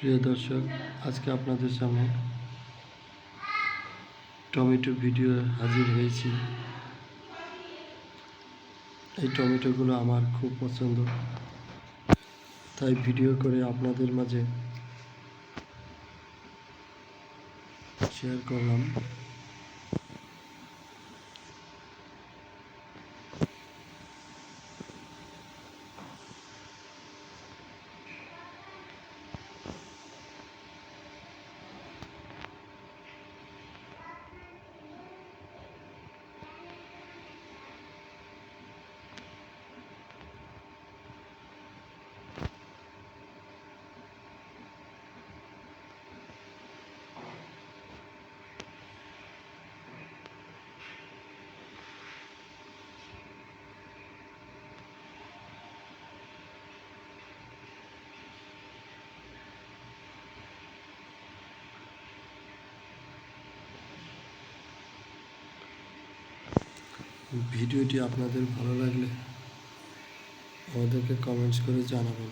প্রিয় দর্শক, আজকে আপনাদের সামনে টমেটো ভিডিও হাজির হয়েছি। এই টমেটোগুলো আমার খুব পছন্দ। তাই ভিডিও করে আপনাদের মাঝে শেয়ার করলাম। ভিডিওটি আপনাদের ভালো লাগলে আমাদেরকে কমেন্টস করে জানাবেন।